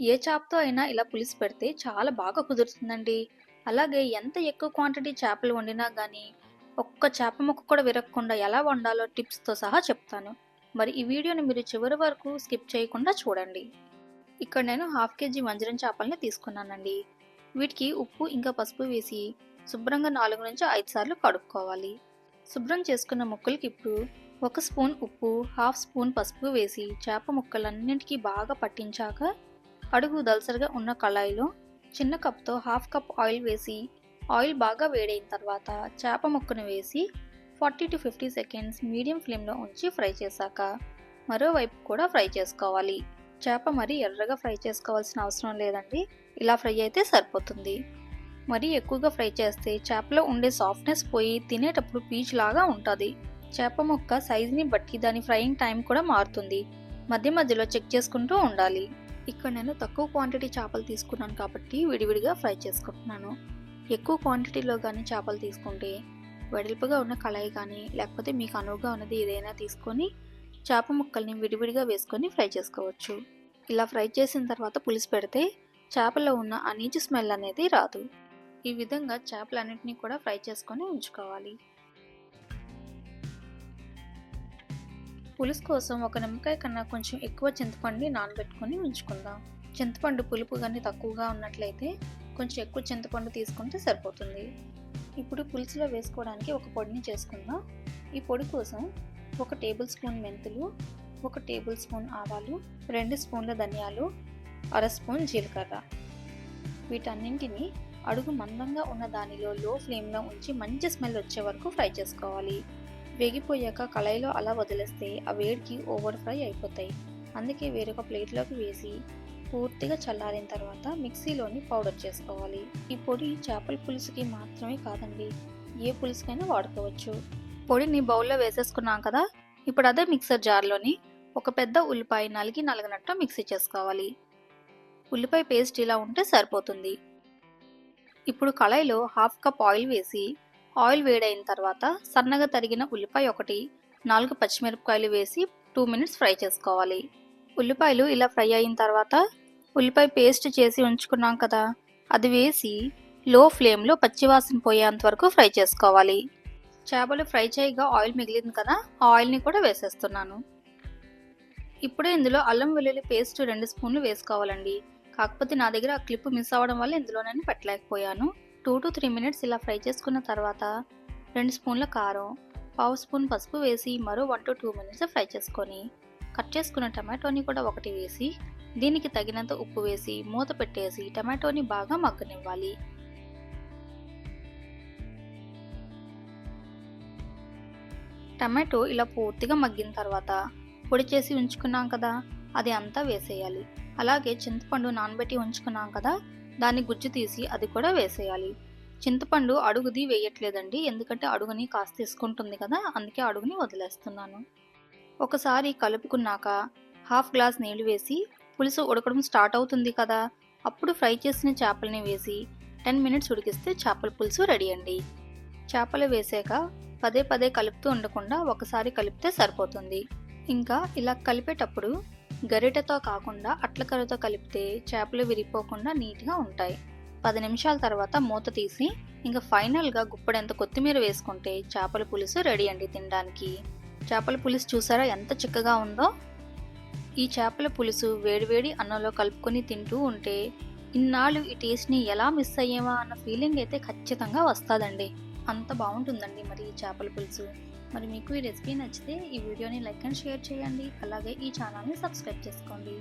ఏ చేపతో అయినా ఇలా పులుసు పెడితే చాలా బాగా కుదురుతుందండి. అలాగే ఎంత ఎక్కువ క్వాంటిటీ చేపలు వండినా కానీ ఒక్క చేప ముక్క కూడా విరగకుండా ఎలా వండాలో టిప్స్తో సహా చెప్తాను. మరి ఈ వీడియోని మీరు చివరి వరకు స్కిప్ చేయకుండా చూడండి. ఇక్కడ నేను హాఫ్ కేజీ వంజరం చేపల్ని తీసుకున్నానండి. వీటికి ఉప్పు ఇంకా పసుపు వేసి శుభ్రంగా నాలుగు నుంచి ఐదు సార్లు కడుక్కోవాలి. శుభ్రం చేసుకున్న ముక్కలకి ఇప్పుడు ఒక స్పూన్ ఉప్పు హాఫ్ స్పూన్ పసుపు వేసి చేప ముక్కలన్నింటికి బాగా పట్టించాక అడుగు దలసరిగా ఉన్న కళాయిలో చిన్న కప్తో హాఫ్ కప్ ఆయిల్ వేసి ఆయిల్ బాగా వేడైన తర్వాత చేప ముక్కను వేసి forty to fifty seconds medium ఫ్లేమ్లో ఉంచి ఫ్రై చేశాక మరోవైపు కూడా ఫ్రై చేసుకోవాలి. చేప మరి ఎర్రగా ఫ్రై చేసుకోవాల్సిన అవసరం లేదండి. ఇలా ఫ్రై అయితే సరిపోతుంది. మరి ఎక్కువగా ఫ్రై చేస్తే చేపలో ఉండే సాఫ్ట్నెస్ పోయి తినేటప్పుడు పీచ్ లాగా ఉంటుంది. చేప ముక్క సైజుని బట్టి దాని ఫ్రైయింగ్ టైం కూడా మారుతుంది. మధ్య మధ్యలో చెక్ చేసుకుంటూ ఉండాలి. ఇక్కడ నేను తక్కువ క్వాంటిటీ చేపలు తీసుకున్నాను కాబట్టి విడివిడిగా ఫ్రై చేసుకుంటున్నాను. ఎక్కువ క్వాంటిటీలో కానీ చేపలు తీసుకుంటే వెడల్పుగా ఉన్న కళాయి కానీ లేకపోతే మీకు అనువుగా ఉన్నది ఏదైనా తీసుకొని చేప ముక్కల్ని విడివిడిగా వేసుకొని ఫ్రై చేసుకోవచ్చు. ఇలా ఫ్రై చేసిన తర్వాత పులుసు పెడితే చేపలో ఉన్న ఆ నీచు స్మెల్ అనేది రాదు. ఈ విధంగా చేపలన్నింటినీ కూడా ఫ్రై చేసుకొని ఉంచుకోవాలి. పులుసు కోసం ఒక నిమ్మకాయ కన్నా కొంచెం ఎక్కువ చింతపండుని నానబెట్టుకొని ఉంచుకుందాం. చింతపండు పులుపు కానీ తక్కువగా ఉన్నట్లయితే కొంచెం ఎక్కువ చింతపండు తీసుకుంటే సరిపోతుంది. ఇప్పుడు పులుసులో వేసుకోవడానికి ఒక పొడిని చేసుకుందాం. ఈ పొడి కోసం ఒక టేబుల్ స్పూన్ మెంతులు ఒక టేబుల్ స్పూన్ ఆవాలు రెండు స్పూన్ల ధనియాలు అర స్పూన్ జీలకర్ర. వీటన్నింటిని అడుగు మందంగా ఉన్న దానిలో లో ఫ్లేమ్లో ఉంచి మంచి స్మెల్ వచ్చే వరకు ఫ్రై చేసుకోవాలి. వేగిపోయాక కళాయిలో అలా వదిలేస్తే ఆ వేడికి ఓవర్ ఫ్రై అయిపోతాయి. అందుకే వేరొక ప్లేట్లోకి వేసి పూర్తిగా చల్లారిన తర్వాత మిక్సీలోని పౌడర్ చేసుకోవాలి. ఈ పొడి చేపల పులుసుకి మాత్రమే కాదండి ఏ పులుసుకైనా వాడుకోవచ్చు. పొడిని బౌల్లో వేసేసుకున్నాం కదా ఇప్పుడు అదే మిక్సర్ జార్లోని ఒక పెద్ద ఉల్లిపాయ నలిగి నలగనట్టు మిక్సీ చేసుకోవాలి. ఉల్లిపాయ పేస్ట్ ఇలా ఉంటే సరిపోతుంది. ఇప్పుడు కళాయిలో హాఫ్ కప్ ఆయిల్ వేసి ఆయిల్ వేడైన తర్వాత సన్నగా తరిగిన ఉల్లిపాయ ఒకటి నాలుగు పచ్చిమిరపకాయలు వేసి టూ మినిట్స్ ఫ్రై చేసుకోవాలి. ఉల్లిపాయలు ఇలా ఫ్రై అయిన తర్వాత ఉల్లిపాయ పేస్ట్ చేసి ఉంచుకున్నాం కదా అది వేసి లో ఫ్లేమ్లో పచ్చివాసన పోయేంత వరకు ఫ్రై చేసుకోవాలి. చేపలు ఫ్రై చేయగా ఆయిల్ మిగిలింది కదా ఆ ఆయిల్ని కూడా వేసేస్తున్నాను. ఇప్పుడే ఇందులో అల్లం వెల్లుల్లి పేస్ట్ రెండు స్పూన్లు వేసుకోవాలండి. కాకపోతే నా దగ్గర ఆ క్లిప్ మిస్ అవ్వడం వల్ల ఇందులో నేను పెట్టలేకపోయాను. టూ టు త్రీ మినిట్స్ ఇలా ఫ్రై చేసుకున్న తర్వాత రెండు స్పూన్ల కారం పావు స్పూన్ పసుపు వేసి మరో one to two minutes fry చేసుకొని కట్ చేసుకున్న టమాటోని కూడా ఒకటి వేసి దీనికి తగినంత ఉప్పు వేసి మూత పెట్టేసి టమాటోని బాగా మగ్గనివ్వాలి. టమాటో ఇలా పూర్తిగా మగ్గిన తర్వాత పొడి చేసి ఉంచుకున్నాం కదా అది అంతా వేసేయాలి. అలాగే చింతపండు నానబెట్టి ఉంచుకున్నాం కదా దాన్ని గుజ్జు తీసి అది కూడా వేసేయాలి. చింతపండు అడుగుది వేయట్లేదండి. ఎందుకంటే అడుగుని కాస్త తీసుకుంటుంది కదా అందుకే అడుగుని వదిలేస్తున్నాను. ఒకసారి కలుపుకున్నాక హాఫ్ గ్లాస్ నీళ్ళు వేసి పులుసు ఉడకడం స్టార్ట్ అవుతుంది కదా అప్పుడు ఫ్రై చేసిన చేపల్ని వేసి టెన్ మినిట్స్ ఉడికిస్తే చేపల పులుసు రెడీ అండి. చేపలు వేసాక పదే పదే కలుపుతూ ఉండకుండా ఒకసారి కలిపితే సరిపోతుంది. ఇంకా ఇలా కలిపేటప్పుడు గరిటెతో కాకుండా అట్లకర్రతో కలిపితే చేపలు విరిగిపోకుండా నీట్గా ఉంటాయి. పది నిమిషాల తర్వాత మూత తీసి ఇంకా ఫైనల్గా గుప్పడంత కొత్తిమీర వేసుకుంటే చేపల పులుసు రెడీ అండి తినడానికి. చేపల పులుసు చూసారా ఎంత చిక్కగా ఉందో? ఈ చేపల పులుసు వేడివేడి అన్నంలో కలుపుకొని తింటూ ఉంటే ఇన్నాళ్ళు ఈ టేస్ట్ని ఎలా మిస్ అయ్యేవా అన్న ఫీలింగ్ అయితే ఖచ్చితంగా వస్తుందండి. అంత బాగుంటుందండి మరి ఈ చేపల పులుసు. మరి మీకు ఈ రెసిపీ నచ్చితే ఈ వీడియోని లైక్ అండ్ షేర్ చేయండి. అలాగే ఈ ఛానల్ని సబ్స్క్రైబ్ చేసుకోండి.